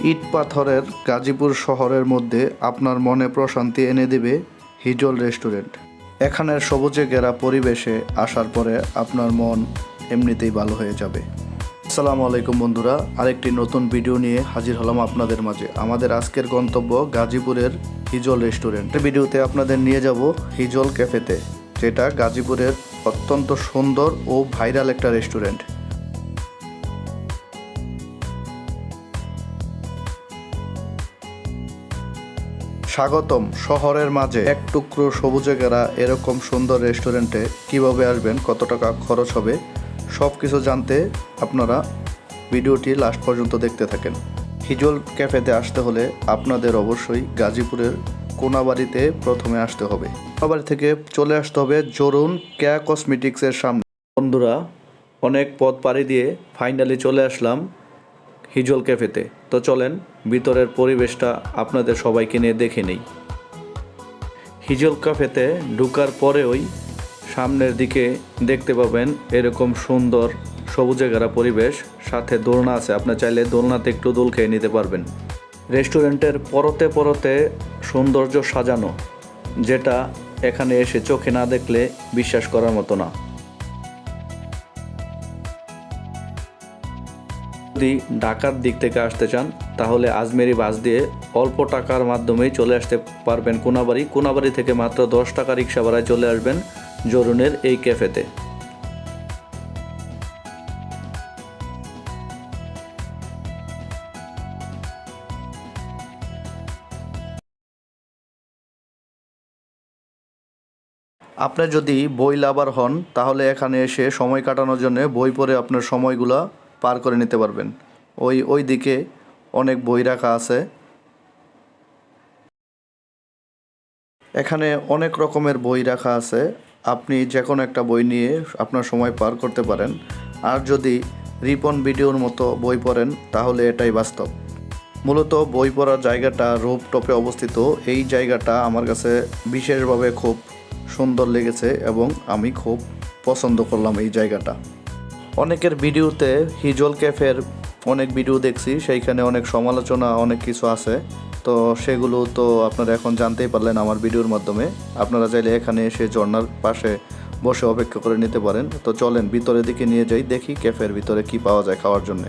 ইট পাথরের গাজীপুর শহরের মধ্যে আপনার মনে প্রশান্তি এনে দেবে হিজল রেস্টুরেন্ট। এখানের সবুজে ঘেরা পরিবেশে আসার পরে আপনার মন এমনিতেই ভালো হয়ে যাবে। আসসালামু আলাইকুম বন্ধুরা, আরেকটি নতুন ভিডিও নিয়ে হাজির হলাম আপনাদের মাঝে। আমাদের আজকের গন্তব্য গাজীপুরের হিজল রেস্টুরেন্ট। ভিডিওতে আপনাদের নিয়ে যাব হিজল ক্যাফেতে, যেটা গাজীপুরের অত্যন্ত সুন্দর ও ভাইরাল একটা রেস্টুরেন্ট। স্বাগতম শহরের মাঝে। এক টুকরো সবুজে ঘেরা এরকম সুন্দর রেস্টুরেন্টে কীভাবে আসবেন, কত টাকা খরচ হবে সব কিছু জানতে আপনারা ভিডিওটি লাস্ট পর্যন্ত দেখতে থাকেন। হিজল ক্যাফেতে আসতে হলে আপনাদের অবশ্যই গাজীপুরের কোনাবাড়িতে প্রথমে আসতে হবে। কোনাবাড়ি থেকে চলে আসতে হবে জরুন ক্যা কসমেটিক্সের সামনে। বন্ধুরা, অনেক পথ পাড়ি দিয়ে ফাইনালি চলে আসলাম। হিজল ক্যাফেতে। তো চলেন, ভিতরের পরিবেশটা আপনাদের সবাইকে নিয়ে দেখে নেই। হিজল ক্যাফেতে ঢুকার পরেই সামনের দিকে দেখতে পাবেন এরকম সুন্দর সবুজে ঘেরা পরিবেশ। সাথে দোলনা আছে, আপনি চাইলে দোলনাতে একটু দোল খেয়ে নিতে পারবেন। রেস্টুরেন্টের পরতে পরতে সৌন্দর্য সাজানো, যেটা এখানে এসে চোখে না দেখলে বিশ্বাস করার মতো না। যদি ঢাকার দিক থেকে আসতে চান, তাহলে আজমেরি বাস দিয়ে অল্প টাকার মাধ্যমেই চলে আসতে পারবেন কোনাবাড়ি। কোনাবাড়ি থেকে মাত্র দশ টাকা রিক্সা ভাড়ায় চলে আসবেন জরুনের এই ক্যাফেতে। আপনি যদি বই লাভার হন, তাহলে এখানে এসে সময় কাটানোর জন্য বই পড়ে আপনার সময়গুলা পার করে নিতে পারবেন। ওই ওই দিকে অনেক বই রাখা আছে। এখানে অনেক রকমের বই রাখা আছে। আপনি যে কোনো একটা বই নিয়ে আপনার সময় পার করতে পারেন। আর যদি রিপন ভিডিওর মতো বই পড়েন, তাহলে এটাই বাস্তব। মূলত বই পড়ার জায়গাটা রূপ টপে অবস্থিত। এই জায়গাটা আমার কাছে বিশেষভাবে খুব সুন্দর লেগেছে এবং আমি খুব পছন্দ করলাম এই জায়গাটা। অনেকের ভিডিওতে হিজল ক্যাফের অনেক ভিডিও দেখছি, সেইখানে অনেক সমালোচনা, অনেক কিছু আছে। তো সেগুলো তো আপনারা এখন জানতেই পারলেন আমার ভিডিওর মাধ্যমে। আপনারা চাইলে এখানে এসে ঝর্নার পাশে বসে অপেক্ষা করে নিতে পারেন। তো চলেন ভিতরের দিকে নিয়ে যাই, দেখি ক্যাফের ভিতরে কি পাওয়া যায় খাওয়ার জন্যে।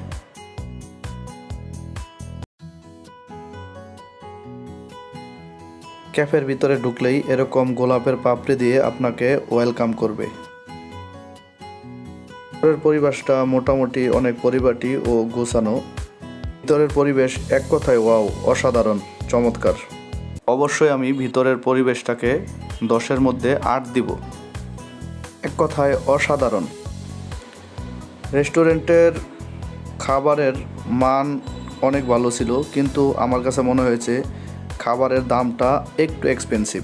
ক্যাফের ভিতরে ঢুকলেই এরকম গোলাপের পাপড়ি দিয়ে আপনাকে ওয়েলকাম করবে। ভিতরের পরিবেশটা মোটামুটি অনেক পরিপাটি ও গোছানো। ভিতরের পরিবেশ এক কথায় ওয়াও, অসাধারণ, চমৎকার। অবশ্যই আমি ভিতরের পরিবেশটাকে দশের মধ্যে আট দিব। এক কথায় অসাধারণ। রেস্টুরেন্টের খাবারের মান অনেক ভালো ছিল, কিন্তু আমার কাছে মনে হয়েছে খাবারের দামটা একটু এক্সপেন্সিভ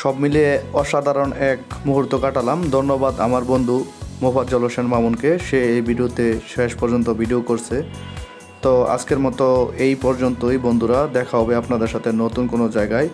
সব মিলিয়ে অসাধারণ এক মুহূর্ত কাটালাম। ধন্যবাদ আমার বন্ধু মোফাজ্জল হোসেন মামুনকে, সে এই ভিডিওতে শেষ পর্যন্ত ভিডিও করছে। তো আজকের মতো এই পর্যন্তই বন্ধুরা, দেখা হবে আপনাদের সাথে নতুন কোনো জায়গায়।